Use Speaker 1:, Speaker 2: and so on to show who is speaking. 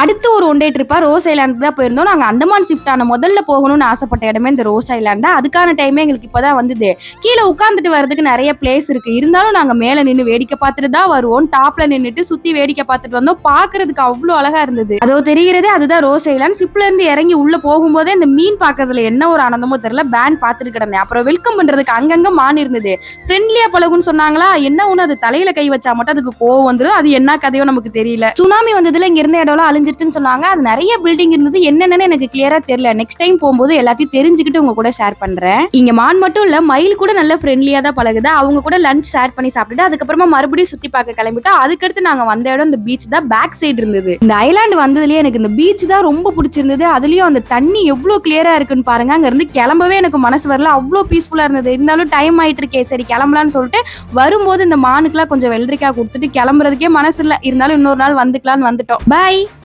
Speaker 1: அடுத்து ஒரு one day ட்ரிப்பா rose ஐலாண்டுக்கு தான் போயிருந்தோம். நாங்கள் அந்தமான் ஷிஃப்ட் ஆன முதல்ல போகணும்னு ஆசைப்பட்ட இடமே இந்த ரோஸ் ஐலாண்ட் தான். அதுக்கான டைமே எங்களுக்கு இப்போ தான் வந்தது. கீழே உட்காந்துட்டு வர்றதுக்கு நிறைய பிளேஸ் இருக்குது இருந்தாலும் நாங்கள் மேலே நின்று வேடிக்கை பார்த்துட்டு தான் வருவோம். டாப்பில் நின்றுட்டு சுற்றி வேடிக்கை பார்த்துட்டு வந்தோம். பார்க்கறதுக்கு அவ்வளோ அழகாக இருந்தது. அதோ தெரிகிறதே அதுதான் ரோஸ் ஐலாண்ட் ஷிப்லேருந்து இறங்கி உள்ளே போகும்போதே இந்த மீன் பார்க்கறதுல என்ன ஒரு ஆனந்தமோ தெரியல. பேன் பார்த்துட்டு கிடந்தேன். அப்புறம் வெல்கம் பண்ணுறதுக்கு அங்கங்கே மான் இருந்தது. ஃப்ரெண்ட்லியாக பழகுன்னு சொன்னாங்களா? என்ன ஒன்று அது தலையில் கை வச்சா மட்டும் அதுக்கு கோவம் வந்துடும் அது என்ன கதையோ நமக்கு தெரியல. சுனாமி வந்ததுல இங்கே இருந்த இடம்லாம் முடிஞ்சிருச்சுன்னு சொன்னாங்க. அது நிறைய பில்டிங் இருந்தது. என்னென்னு எனக்கு கிளியரா தெரியல. நெக்ஸ்ட் டைம் போகும்போது எல்லாத்தையும் தெரிஞ்சுக்கிட்டு உங்க கூட ஷேர் பண்றேன். இங்க மான் மட்டும் இல்ல மயில் கூட நல்ல ஃப்ரெண்ட்லியா தான் பழகுது. அவங்க கூட லஞ்ச் ஷேர் பண்ணி சாப்பிட்டுட்டு அதுக்கப்புறமா மறுபடியும் சுத்தி பார்க்க கிளம்பிட்டோம். அதுக்கடுத்து நாங்க வந்த இடம் இந்த பீச் தான். பேக் சைடு இருந்தது. இந்த ஐலாண்டு வந்ததுலயே எனக்கு இந்த பீச் தான் ரொம்ப பிடிச்சிருந்தது. அதுலயும் அந்த தண்ணி எவ்வளவு கிளியரா இருக்குன்னு பாருங்க. அங்க இருந்து கிளம்பவே எனக்கு மனசு வரல. அவ்வளோ பீஸ்ஃபுல்லா இருந்தது. இருந்தாலும் டைம் ஆயிட்டு இருக்கே. சரி கிளம்பலான்னு சொல்லிட்டு வரும்போது இந்த மானுக்குலாம் கொஞ்சம் வெள்ளரிக்காய் கொடுத்துட்டு கிளம்புறதுக்கே மனசு இல்ல. இருந்தாலும் இன்னொரு நாள் வந்துக்கலாம்னு வந்துட்டோம். பாய்